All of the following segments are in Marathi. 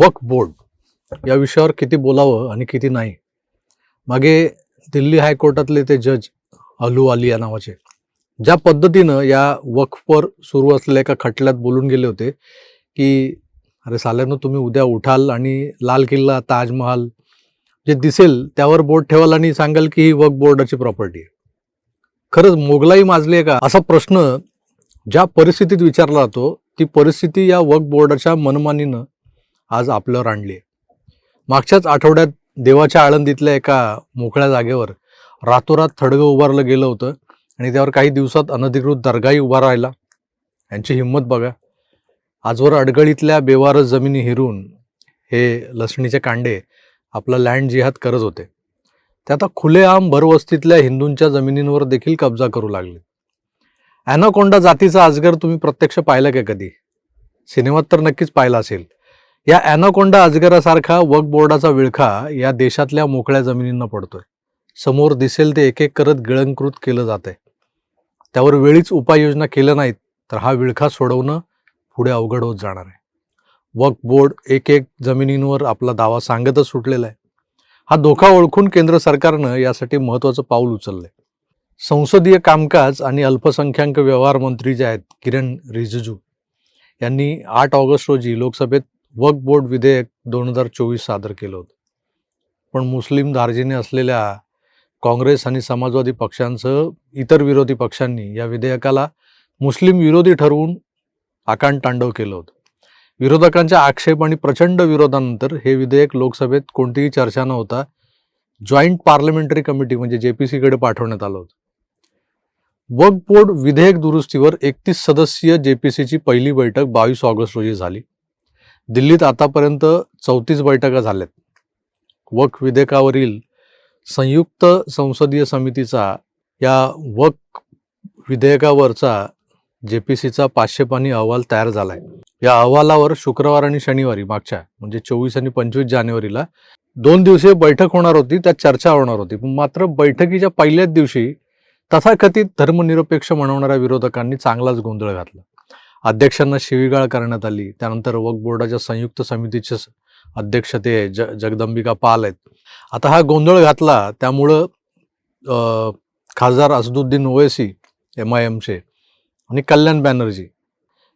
वक्फ बोर्ड या विषयावर किती बोलावं आणि किती नाही. मागे दिल्ली हायकोर्टातले ते जज अलू आलिया नावाचे. ज्या पद्धतीनं या वक्फवर सुरू असलेल्या एका खटल्यात बोलून गेले होते की अरे साल्यानं तुम्ही उद्या उठाल आणि लाल किल्ला ताजमहाल जे दिसेल त्यावर बोर्ड ठेवाल आणि सांगाल की ही वक्फ बोर्डाची प्रॉपर्टी आहे. खरंच मोगलाई माजली आहे का? असा प्रश्न ज्या परिस्थितीत विचारला जातो ती परिस्थिती या वक्फ बोर्डाच्या मनमानीनं आज आपल्यावर आणली आहे मागच्याच आठवड्यात देवाच्या आळंदीतल्या एका मोकळ्या जागेवर रातोरात थडगं उभारलं गेलं होतं आणि त्यावर काही दिवसात अनधिकृत दर्गाही उभा राहिला. यांची हिंमत बघा. आजवर अडगळीतल्या बेवारस जमिनी हिरून हे लसणीचे कांडे आपला लँड जिहाद करत होते. ते आता खुलेआम भरवस्तीतल्या हिंदूंच्या जमिनींवर देखील कब्जा करू लागले. ॲनाकोंडा जातीचा अजगर तुम्ही प्रत्यक्ष पाहिला का कधी? सिनेमात तर नक्कीच पाहिला असेल. या ॲनाकोंडा अजगरासारखा वक बोर्डाचा विळखा या देशातल्या मोकळ्या जमिनींना पडतोय. समोर दिसेल ते एक एक करत गिळंकृत केलं जात आहे त्यावर वेळीच उपाययोजना केल्या नाहीत तर हा विळखा सोडवणं पुढे अवघड होत जाणार आहे. वक बोर्ड एक एक जमिनींवर आपला दावा सांगतच सुटलेला आहे. हा धोका ओळखून केंद्र सरकारनं यासाठी महत्त्वाचं पाऊल उचललंय. संसदीय कामकाज आणि अल्पसंख्याक व्यवहार मंत्री जे आहेत किरण रिजिजू यांनी आठ ऑगस्ट रोजी लोकसभेत वक्फ बोर्ड विधेयक दोन हजार चोवीस सादर केलं होतं. पण मुस्लिम दार्जिने असलेल्या काँग्रेस आणि समाजवादी पक्षांसह इतर विरोधी पक्षांनी या विधेयकाला मुस्लिम विरोधी ठरवून आकांड तांडव केलं होतं. विरोधकांच्या आक्षेप आणि प्रचंड विरोधानंतर हे विधेयक लोकसभेत कोणतीही चर्चा न होता जॉईंट पार्लमेंटरी कमिटी म्हणजे जे पी सीकडे पाठवण्यात आलं होतं. वक्फ बोर्ड विधेयक दुरुस्तीवर एकतीस सदस्यीय जे पी सीची पहिली बैठक बावीस ऑगस्ट रोजी झाली. दिल्लीत आतापर्यंत चौतीस बैठका झाल्यात. वक विधेयकावरील संयुक्त संसदीय समितीचा या वक विधेयकावरचा जे पी सीचा पाचशे पाणी अहवाल तयार झाला आहे या अहवालावर शुक्रवार आणि शनिवारी मागच्या म्हणजे चोवीस आणि पंचवीस जानेवारीला दोन दिवसीय बैठक होणार होती त्यात चर्चा होणार होती. पण मात्र बैठकीच्या पहिल्याच दिवशी तथाकथित धर्मनिरपेक्ष म्हणवणाऱ्या विरोधकांनी चांगलाच गोंधळ घातला. अध्यक्षांना शिवीगाळ करण्यात आली. त्यानंतर वक्फ बोर्डाच्या संयुक्त समितीचे अध्यक्ष ते ज जगदंबिका पाल आहेत. आता हा गोंधळ घातला त्यामुळं खासदार असदुद्दीन ओवेसी एम आय एमचे आणि कल्याण बॅनर्जी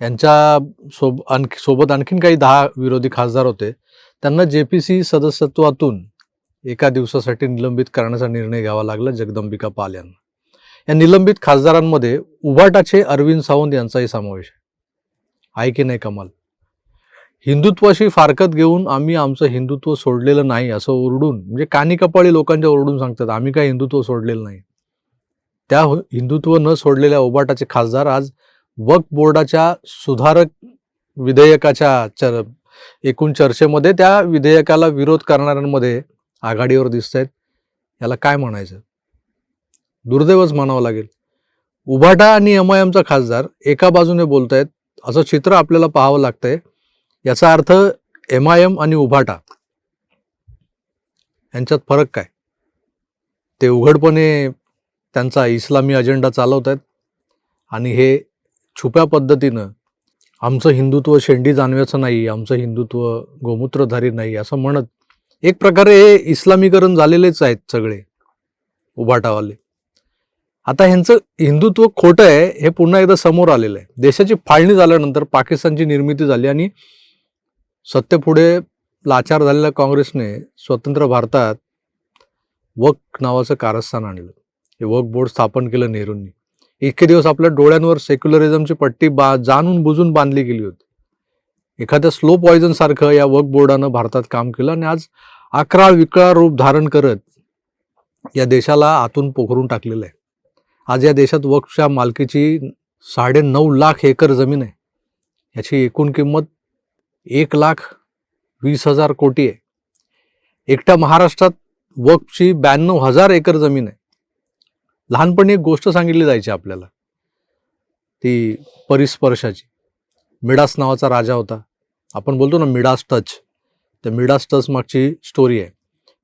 यांच्या सोब आणखी सोबत आणखीन काही दहा विरोधी खासदार होते. त्यांना जे पी सी सदस्यत्वातून एका दिवसासाठी निलंबित करण्याचा निर्णय घ्यावा लागला जगदंबिका पाल यांना. या निलंबित खासदारांमध्ये उभाटाचे अरविंद सावंत यांचाही समावेश आहे. आहे की नाही कमाल? हिंदुत्वाशी फारकत घेऊन आम्ही आमचं हिंदुत्व सोडलेलं नाही असं ओरडून म्हणजे कानी कपाळी लोकांच्या ओरडून सांगतात आम्ही काय हिंदुत्व सोडलेलं नाही. त्या हो, हिंदुत्व न सोडलेल्या ओबाटाचे खासदार आज वक्फ बोर्डाच्या सुधारक विधेयकाच्या चर एकूण चर्चेमध्ये त्या विधेयकाला विरोध करणाऱ्यांमध्ये आघाडीवर दिसत आहेत याला काय म्हणायचं? दुर्दैवच म्हणावं लागेल. उभाटा आणि एम आय एमचा खासदार एका बाजूने बोलतायत असं चित्र आपल्याला पाहावं लागतंय. याचा अर्थ एम आय एम आणि उभाटा. यांच्यात फरक काय? ते उघडपणे त्यांचा इस्लामी अजेंडा चालवत आहेत आणि हे छुप्या पद्धतीनं आमचं हिंदुत्व शेंडी जाणव्याचं नाही आमचं हिंदुत्व गोमूत्रधारी नाही असं म्हणत एक प्रकारे हे इस्लामीकरण झालेलेच आहेत सगळे उभाटावाले. आता ह्यांचं हिंदुत्व खोटं आहे हे पुन्हा एकदा समोर आलेलं आहे. देशाची फाळणी झाल्यानंतर पाकिस्तानची निर्मिती झाली आणि सत्तेपुढे लाचार झालेल्या काँग्रेसने स्वतंत्र भारतात वक नावाचं कारस्थान आणलं. हे वक बोर्ड स्थापन केलं नेहरूंनी. इतके दिवस आपल्या डोळ्यांवर सेक्युलरिझमची पट्टी बा जाणून बुजून बांधली गेली होती. एखाद्या स्लो पॉयझन सारखं या वक बोर्डानं भारतात काम केलं आणि आज अकराळ विकळा रूप धारण करत या देशाला आतून पोखरून टाकलेलं आहे. आज या देशात वक्फच्या मालकीची साडे नऊ लाख एकर जमीन आहे. याची एकूण किंमत एक लाख वीस हजार कोटी आहे. एकट्या महाराष्ट्रात वक्फची ब्याण्णव हजार एकर जमीन आहे. लहानपणी एक गोष्ट सांगितली जायची आपल्याला. ती परिस्पर्शाची. मिडास नावाचा राजा होता. आपण बोलतो ना मिडास टच. त्या मिडास टच मागची स्टोरी आहे.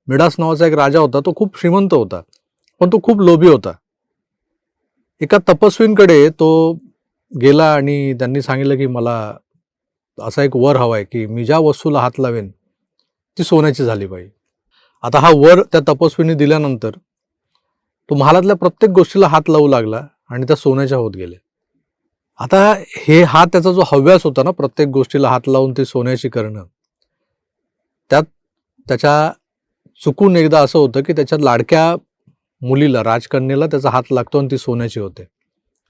मिडास नावाचा एक राजा होता. तो खूप श्रीमंत होता. पण तो खूप लोभी होता. एका तपस्वींकडे तो गेला आणि त्यांनी सांगितलं की मला असा एक वर हवा आहे की मी ज्या वस्तूला हात लावेन ती सोन्याची झाली पाहिजे आता हा वर त्या तपस्वीने दिल्यानंतर तो महालातल्या प्रत्येक गोष्टीला हात लावू लागला आणि त्या सोन्याच्या होत गेल्या. आता हे हा त्याचा जो हव्यास होता ना प्रत्येक गोष्टीला हात लावून ती सोन्याची करणं त्यात त्याच्या चुकून एकदा असं होतं की त्याच्या लाडक्या मुलीला राजकन्येला त्याचा हात लागतो आणि ती सोन्याची होते.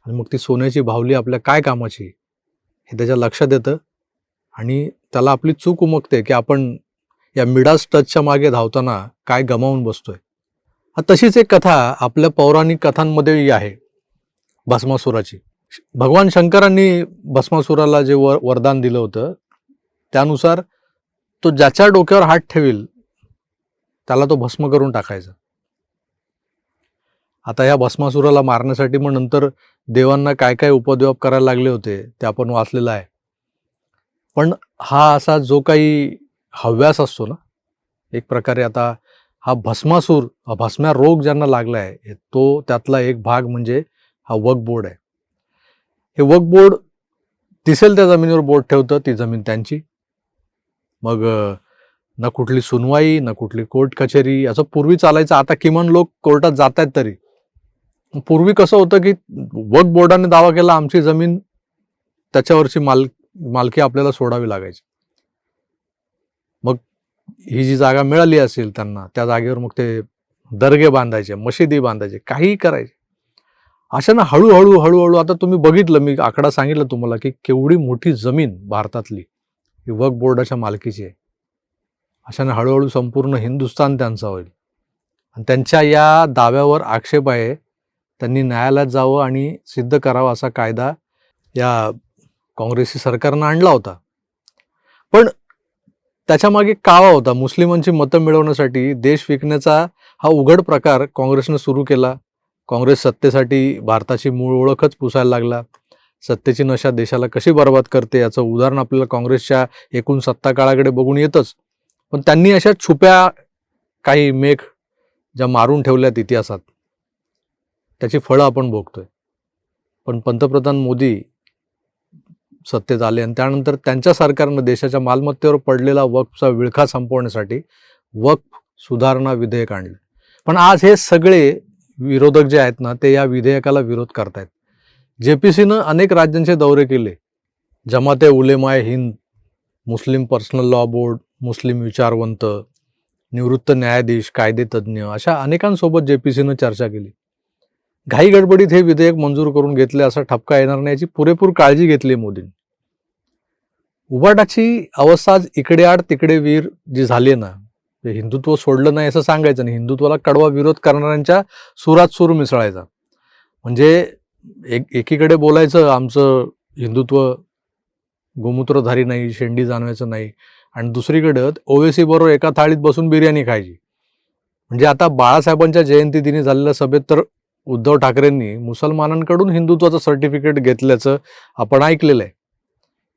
आणि मग ती सोन्याची भावली आपल्या काय कामाची हे त्याच्या लक्षात येतं. आणि त्याला आपली चूक उमगते की आपण या मिडास टचच्या मागे धावताना काय गमावून बसतोय. हा तशीच एक कथा आपल्या पौराणिक कथांमध्येही आहे भस्मासुराची. भगवान शंकरांनी भस्मासुराला जे वर वरदान दिलं होतं त्यानुसार तो ज्याच्या डोक्यावर हात ठेवील त्याला तो भस्म करून टाकायचा. आता या भस्मासुराला मारण्यासाठी मग नंतर देवांना काय काय उपद्व्याप करायला लागले होते ते आपण वाचलेलं आहे. पण हा असा जो काही हव्यास असतो ना एक प्रकारे आता हा भस्मासूर भस्म्या रोग ज्यांना लागला आहे तो त्यातला एक भाग म्हणजे हा वक बोर्ड आहे. हे वक बोर्ड दिसेल त्या जमिनीवर बोट ठेवतं ती जमीन त्यांची. मग ना कुठली सुनवाई ना कुठली कोर्ट कचेरी असं पूर्वी चालायचं आता किमान लोक कोर्टात जात आहेत तरी. पूर्वी कसं होतं की वक बोर्डाने दावा केला आमची जमीन त्याच्यावरची माल मालकी आपल्याला सोडावी लागायची. मग ही जी जागा मिळाली असेल त्यांना त्या जागेवर मग ते दर्गे बांधायचे मशिदी बांधायचे काहीही करायचे. अशा ना हळूहळू हळूहळू आता तुम्ही बघितलं मी आकडा सांगितलं तुम्हाला की केवढी मोठी जमीन भारतातली ही वक बोर्डाच्या मालकीची आहे. अशाने हळूहळू संपूर्ण हिंदुस्थान त्यांचा होईल. आणि त्यांच्या या दाव्यावर आक्षेप आहे त्यांनी न्यायालयात जावं आणि सिद्ध करावं असा कायदा या काँग्रेसी सरकारनं आणला होता. पण त्याच्यामागे कावा होता. मुस्लिमांची मतं मिळवण्यासाठी देश विकण्याचा हा उघड प्रकार काँग्रेसनं सुरू केला. काँग्रेस सत्तेसाठी भारताची मूळ ओळखच पुसायला लागला. सत्तेची नशा देशाला कशी बर्बाद करते याचं उदाहरण आपल्याला काँग्रेसच्या एकूण सत्ता काळाकडे बघून येतच. पण त्यांनी अशा छुप्या काही मेघ ज्या मारून ठेवल्यात इतिहासात. त्याची फळं आपण भोगतोय. पण पंतप्रधान मोदी सत्तेत आले आणि त्यानंतर त्यांच्या सरकारनं देशाच्या मालमत्तेवर पडलेला वक्फचा विळखा संपवण्यासाठी वक्फ सुधारणा विधेयक आणलं. पण आज हे सगळे विरोधक जे आहेत ना ते या विधेयकाला विरोध करतायत. जे पी सीनं अनेक राज्यांचे दौरे केले. Jamiat Ulema Hind Muslim Personal Law Board मुस्लिम विचारवंत निवृत्त न्यायाधीश कायदेतज्ञ अशा अनेकांसोबत जे पी सीनं चर्चा केली. घाई गडबडीत हे विधेयक मंजूर करून घेतले असा ठपका येणार नाही याची पुरेपूर काळजी घेतली मोदींनी. उबाटाची अवस्था आज इकडे आड तिकडे वीर जी झाली ना ते हिंदुत्व सोडलं नाही असं सांगायचं नाही हिंदुत्वाला कडवा विरोध करणाऱ्यांच्या सुरात सूर मिसळायचा. म्हणजे एक एकीकडे बोलायचं आमचं हिंदुत्व गोमूत्रधारी नाही शेंडी जाणवायचं नाही आणि दुसरीकडं ओवेसी बरोबर एका थाळीत बसून बिर्याणी खायची. म्हणजे आता बाळासाहेबांच्या जयंती दिनी झालेल्या सभेत तर उद्धव ठाकरेंनी मुसलमानांकडून हिंदुत्वाचं सर्टिफिकेट घेतल्याचं आपण ऐकलेलं आहे.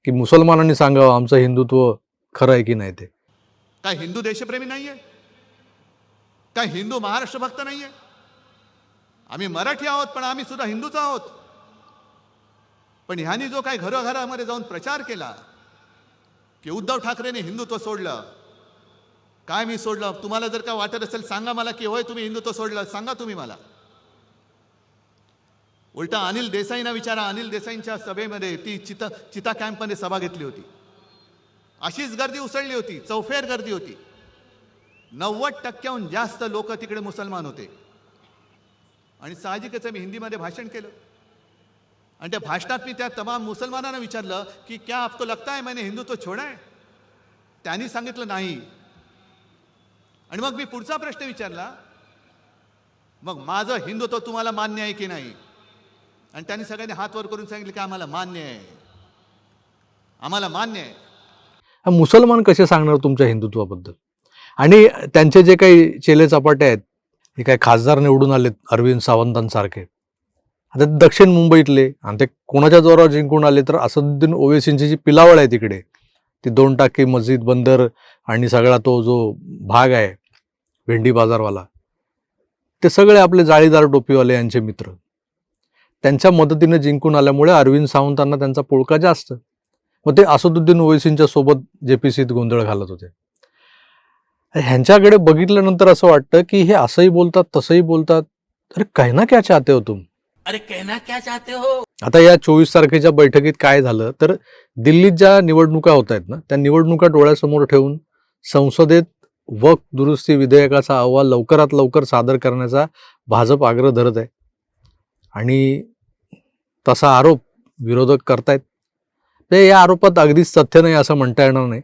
की मुसलमानांनी सांगावं आमचं हिंदुत्व खरं आहे की नाही ते. काय हिंदू देशप्रेमी नाहीये? काय हिंदू महाराष्ट्र भक्त नाहीये? आम्ही मराठी आहोत पण आम्ही सुद्धा हिंदूच आहोत. पण ह्यांनी जो काय घरोघरामध्ये जाऊन प्रचार केला की उद्धव ठाकरेने हिंदुत्व सोडलं काय मी सोडलं? तुम्हाला जर का वाटत असेल सांगा मला की होय तुम्ही हिंदुत्व सोडलं सांगा तुम्ही मला. उलटा अनिल देसाईंना विचारा. अनिल देसाईंच्या सभेमध्ये ती चिता चिता कॅम्पमध्ये सभा घेतली होती. अशीच गर्दी उसळली होती. चौफेर गर्दी होती. नव्वद टक्क्याहून जास्त लोक तिकडे मुसलमान होते. आणि साहजिकच मी हिंदीमध्ये भाषण केलं. आणि त्या भाषणात मी त्या तमाम मुसलमानांना विचारलं की क्या आपको लगता है मैंने हिंदुत्व छोड़ा आहे त्यांनी सांगितलं नाही. आणि मग मी पुढचा प्रश्न विचारला मग माझं हिंदुत्व तुम्हाला मान्य आहे की नाही? आणि त्यांनी सगळ्यांनी हात वर करून सांगितलं की आम्हाला मान्य आहे. आम्हाला मान्य आहे. मुसलमान कसे सांगणार तुमच्या हिंदुत्वाबद्दल? आणि त्यांचे जे काही चेले चपाटे आहेत हे काही खासदार निवडून आलेत अरविंद सावंतांसारखे? आता दक्षिण मुंबईतले आणि ते कोणाच्या जोरावर जिंकून आले तर असदुद्दीन ओवेसींची जी पिलावळ आहे तिकडे ती दोन टाकी मस्जिद बंदर आणि सगळा तो जो भाग आहे भेंडी बाजारवाला ते सगळे आपले जाळीदार टोपीवाले यांचे मित्र. त्यांच्या मदतीने जिंकून आल्यामुळे अरविंद सावंतांना त्यांचा पोळका जास्त. मग ते असदुद्दीन ओवैसींच्या सोबत जे पी सीत गोंधळ घालत होते. ह्यांच्याकडे बघितल्यानंतर असं वाटतं की हे असंही बोलतात तसंही बोलतात. अरे कहना क्या चाहते हो तुम? अरे कहना क्या चाहते हो? आता या चोवीस तारखेच्या बैठकीत काय झालं? तर दिल्लीत ज्या निवडणुका होत आहेत ना त्या निवडणुका डोळ्यासमोर ठेवून संसदेत वक दुरुस्ती विधेयकाचा अहवाल लवकरात लवकर सादर करण्याचा भाजप आग्रह धरत आहे. आणि तसा आरोप विरोधक करतायत. ते या आरोपात अगदीच तथ्य नाही असं म्हणता येणार नाही.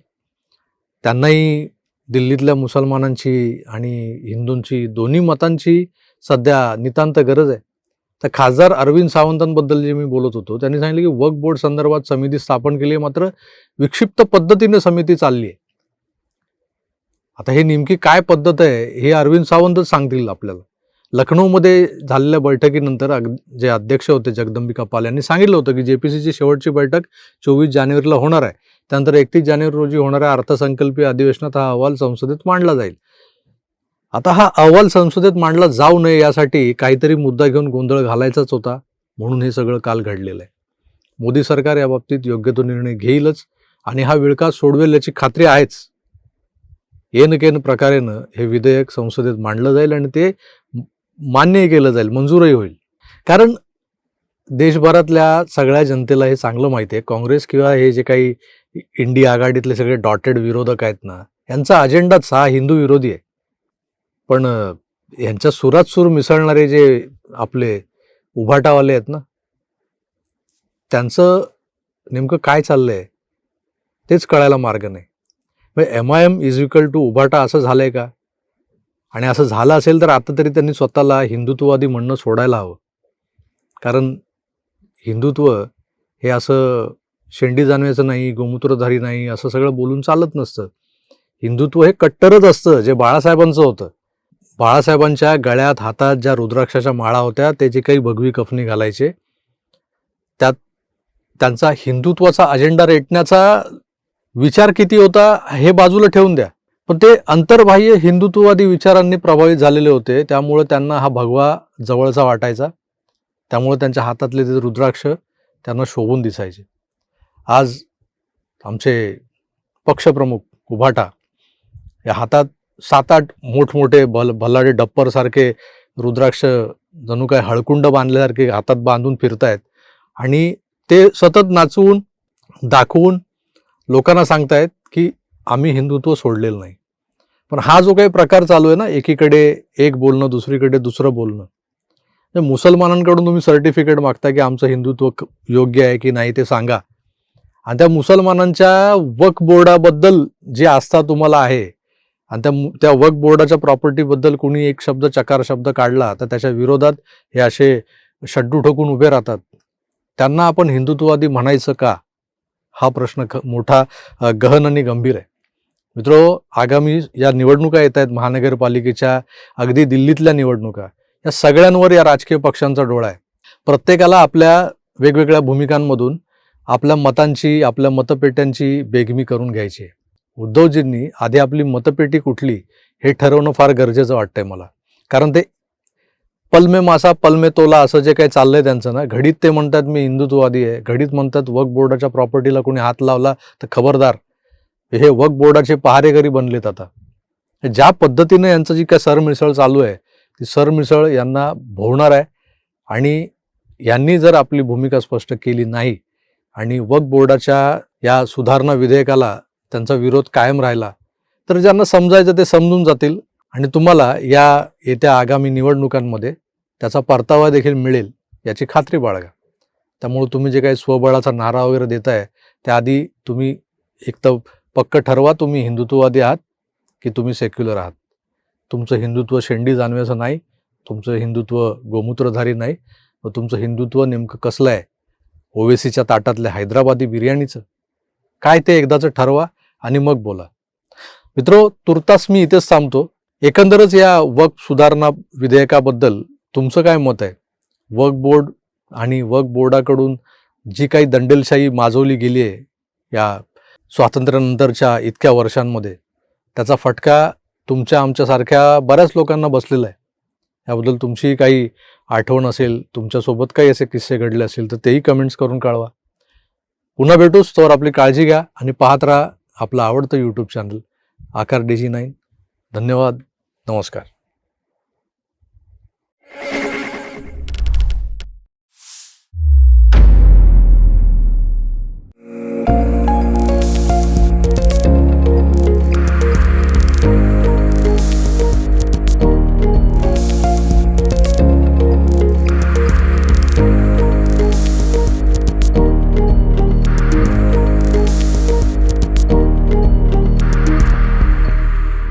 त्यांनाही दिल्लीतल्या मुसलमानांची आणि हिंदूंची दोन्ही मतांची सध्या नितांत गरज आहे. तर खासदार अरविंद सावंतांबद्दल जे मी बोलत होतो त्यांनी सांगितलं की वक्फ बोर्ड संदर्भात समिती स्थापन केली आहे मात्र विक्षिप्त पद्धतीने समिती चालली आहे. आता हे नेमकी काय पद्धत आहे हे अरविंद सावंतच सांगतील आपल्याला. लखनौमध्ये झालेल्या बैठकीनंतर अग जे अध्यक्ष होते जगदंबिका पाल यांनी सांगितलं होतं की जेपीसीची शेवटची बैठक चोवीस जानेवारीला होणार आहे. त्यानंतर एकतीस जानेवारी रोजी होणाऱ्या अर्थसंकल्पीय अधिवेशनात हा अहवाल संसदेत मांडला जाईल. आता हा अहवाल संसदेत मांडला जाऊ नये यासाठी काहीतरी मुद्दा घेऊन गोंधळ घालायचाच होता म्हणून हे सगळं काल घडलेलं आहे. मोदी सरकार या बाबतीत योग्य तो निर्णय घेईलच आणि हा विळका सोडवेल याची खात्री आहेच. येन केन प्रकारेनं हे विधेयक संसदेत मांडलं जाईल आणि ते मान्यही केलं जाईल मंजूरही होईल. कारण देशभरातल्या सगळ्या जनतेला हे चांगलं माहिती आहे. काँग्रेस किंवा हे जे काही इंडिया आघाडीतले सगळे डॉटेड विरोधक आहेत ना यांचा अजेंडाच हा हिंदू विरोधी आहे. पण यांच्या सुरात सूर मिसळणारे जे आपले उभाटावाले आहेत ना त्यांचं नेमकं काय चाललंय तेच कळायला मार्ग नाही. म्हणजे M I M is equal to उभाटा असं झालंय का? आणि असं झालं असेल तर आता तरी त्यांनी स्वतःला हिंदुत्ववादी म्हणणं सोडायला हवं. कारण हिंदुत्व हे असं शेंडी जाणवायचं नाही गोमूत्रधारी नाही असं सगळं बोलून चालत नसतं. हिंदुत्व हे कट्टरच असतं जे बाळासाहेबांचं होतं. बाळासाहेबांच्या गळ्यात हातात ज्या रुद्राक्षाच्या माळा होत्या त्याची काही भगवी कफनी घालायचे त्यात त्यांचा हिंदुत्वाचा अजेंडा रेटण्याचा विचार किती होता हे बाजूला ठेवून द्या. पण ते अंतर्बाह्य हिंदुत्ववादी विचारांनी प्रभावित झालेले होते. त्यामुळे त्यांना हा भगवा जवळचा वाटायचा. त्यामुळे त्यांच्या हातातले ते रुद्राक्ष त्यांना शोभून दिसायचे. आज आमचे पक्षप्रमुख उभाटा या हातात सात आठ मोठमोठे भल भल्लाडे डप्परसारखे रुद्राक्ष जणू काय हळकुंड बांधल्यासारखे हातात बांधून फिरतायत. आणि ते सतत नाचवून दाखवून लोकांना सांगतायत की आम्ही हिंदुत्व सोडलेलं नाही. पण हा जो काही प्रकार चालू आहे ना एकीकडे एक बोलणं दुसरीकडे दुसरं बोलणं. म्हणजे मुसलमानांकडून तुम्ही सर्टिफिकेट मागता की आमचं हिंदुत्व योग्य आहे की नाही ते सांगा. आणि त्या मुसलमानांच्या वक बोर्डाबद्दल जी आस्था तुम्हाला आहे आणि त्या त्या वक बोर्डाच्या प्रॉपर्टीबद्दल कोणी एक शब्द चकार शब्द काढला तर त्याच्या विरोधात हे असे शड्डू ठोकून उभे राहतात. त्यांना आपण हिंदुत्ववादी म्हणायचं का? हा प्रश्न ख- मोठा गहन आणि गंभीर आहे. मित्रो आगामी या निवडणुका येत आहेत महानगरपालिकेच्या अगदी दिल्लीतल्या निवडणुका. या सगळ्यांवर या राजकीय पक्षांचा डोळा आहे. प्रत्येकाला आपल्या वेगवेगळ्या भूमिकांमधून आपल्या मतांची आपल्या मतपेट्यांची बेगमी करून घ्यायची आहे. उद्धवजींनी आधी आपली मतपेटी कुठली हे ठरवणं फार गरजेचं वाटतंय मला. कारण ते पलमे मासा पलमे तोला असं जे काही चाललंय त्यांचं ना घडीत ते म्हणतात मी हिंदुत्ववादी आहे घडीत म्हणतात वक बोर्डाच्या प्रॉपर्टीला कोणी हात लावला तर खबरदार. हे वक बोर्डाचे पहारेकरी बनलेत आता. ज्या पद्धतीनं यांचं जी काय सरमिसळ चालू आहे ती सरमिसळ यांना भोवणार आहे आणि यांनी जर आपली भूमिका स्पष्ट केली नाही आणि वक बोर्डाच्या या सुधारणा विधेयकाला त्यांचा विरोध कायम राहिला तर ज्यांना समजायचं ते समजून जातील आणि तुम्हाला या येत्या आगामी निवडणुकांमध्ये त्याचा परतावा देखील मिळेल याची खात्री बाळगा. त्यामुळे तुम्ही जे काही स्वबळाचा नारा वगैरे देताय त्याआधी तुम्ही एक तर पक्क ठरवा तुम्ही हिंदुत्ववादी आहात की तुम्ही सेक्युलर आहात. तुमचं हिंदुत्व शेंडी जाणव्याचं नाही तुमचं हिंदुत्व गोमूत्रधारी नाही व तुमचं हिंदुत्व नेमकं कसलं आहे? ओवेसीच्या ताटातल्या हैदराबादी बिर्याणीचं. काय ते एकदाचं ठरवा आणि मग बोला. मित्रो तुर्तास मी इथेच थांबतो. एकंदरच या वक्फ सुधारणा विधेयकाबद्दल तुमचं काय मत आहे? वक्फ बोर्ड आणि वक्फ बोर्डाकडून जी काही दंडेलशाही माजवली गेली आहे या स्वातंत्र्यानंतरच्या इतक्या वर्षांमध्ये. त्याचा फटका तुमच्या आमच्यासारख्या बऱ्याच लोकांना बसलेला आहे. याबद्दल तुमची काही आठवण असेल तुमच्यासोबत काही असे किस्से घडले असेल तर तेही कमेंट्स करून कळवा. पुन्हा भेटूच तोवर आपली काळजी घ्या आणि पाहत राहा आपलं आवडतं YouTube channel Aakar D G nine धन्यवाद नमस्कार.